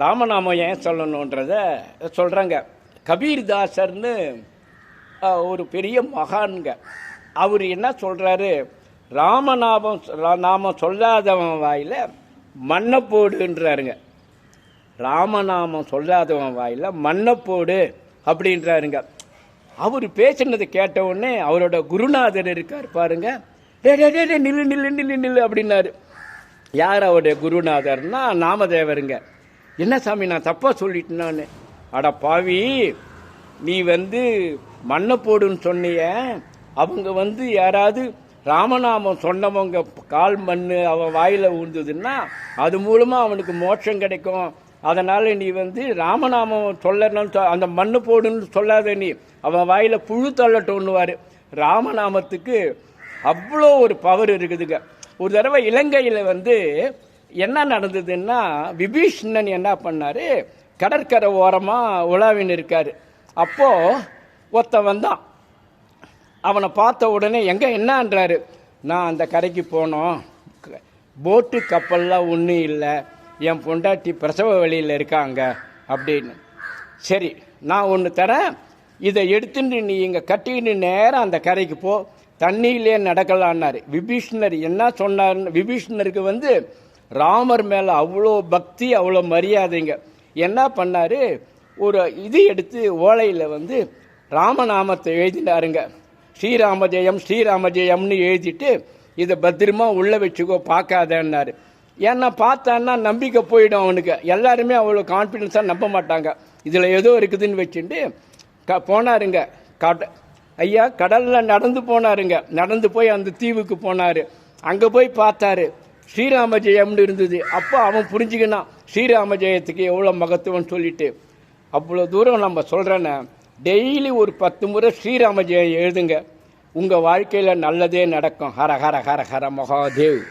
ராமநாமம் ஏன் சொல்லணுன்றத சொல்கிறாங்க கபீர்தாசர்னு ஒரு பெரிய மகான்ங்க. அவர் என்ன சொல்கிறாரு ராமநாமம் நாமம் சொல்லாதவன் வாயில் மண்ணை போடுன்றாருங்க ராமநாமம் சொல்லாதவன் வாயில் மண்ணை போடு அப்படின்றாருங்க. அவர் பேசினதை கேட்டவுடனே அவரோட குருநாதர் இருக்கார் பாருங்க. டே டே டே, நில்லு நில்லு நில்லு நில்லு அப்படின்னாரு. யார் அவருடைய குருநாதர்னா நாமதேவருங்க. என்ன சாமி நான் தப்பாக சொல்லிட்டேனான்னு அட பாவி நீ வந்து மண்ணை போடுன்னு சொன்னிய அவங்க வந்து யாராவது ராமநாமம் சொன்னவங்க கால் மண் அவன் வாயில் ஊந்துதுன்னா அது மூலமாக அவனுக்கு மோட்சம் கிடைக்கும். அதனால் நீ வந்து ராமநாமம் சொல்லணும்னு சொ- அந்த மண்ணு போடுன்னு சொல்லாத நீ. அவன் வாயில் புழு தள்ளட்டோன்னுவார் ராமநாமத்துக்கு அவ்வளோ ஒரு பவர் இருக்குதுங்க. ஒரு தடவை இலங்கையில் வந்து என்ன நடந்ததுன்னா விபீஷ்ணன் என்ன பண்ணார்? கடற்கரை ஓரமாக உலாவின்னு இருக்கார். அப்போது ஒருத்தன் வந்தான் அவனை பார்த்த உடனே எங்கே என்னன்றாரு? நான் அந்த கரைக்கு போனோம். போட்டு கப்பல்லாம் ஒன்றும் இல்லை. என் பொண்டாட்டி பிரசவ வழியில் இருக்காங்க. அப்படின்னு. சரி நான் ஒன்று தரேன். இதை எடுத்துட்டு நீ இங்கே கட்டின்னு நேரம் அந்த கரைக்கு போ. தண்ணியிலே நடக்கலான்னாரு. விபீஷ்ணர் என்ன சொன்னார்னு விபீஷ்ணருக்கு வந்து ராமர் மேலே அவ்வளோ பக்தி அவ்வளோ மரியாதைங்க. என்ன பண்ணார்? ஒரு இது எடுத்து ஓலையில் வந்து ராமநாமத்தை எழுதினாருங்க. ஸ்ரீராம ஜெயம் ஸ்ரீராம ஜெயம்னு எழுதிட்டு இதை பத்திரமா உள்ளே வச்சுக்கோ பார்க்காதேன்னாரு. ஏன்னா பார்த்தான்னா நம்பிக்கை போயிடும் அவனுக்கு. எல்லாருமே அவ்வளோ கான்ஃபிடென்ஸாக நம்ப மாட்டாங்க. இதில் ஏதோ இருக்குதுன்னு வச்சுட்டு க போனாருங்க. கட ஐயா கடலில் நடந்து போனாருங்க. நடந்து போய் அந்த தீவுக்கு போனார். அங்கே போய் பார்த்தாரு. ஸ்ரீராம ஜெயம்னு இருந்தது. அப்போ அவன் புரிஞ்சுக்கினான் ஸ்ரீராம ஜெயத்துக்கு எவ்வளோ மகத்துவம்னு சொல்லிட்டு. அவ்வளோ தூரம் நம்ம சொல்கிறேன்னா டெய்லி ஒரு பத்து முறை ஸ்ரீராம ஜெயம் எழுதுங்க. உங்கள் வாழ்க்கையில் நல்லதே நடக்கும். ஹர ஹர ஹர ஹர மகாதேவ்.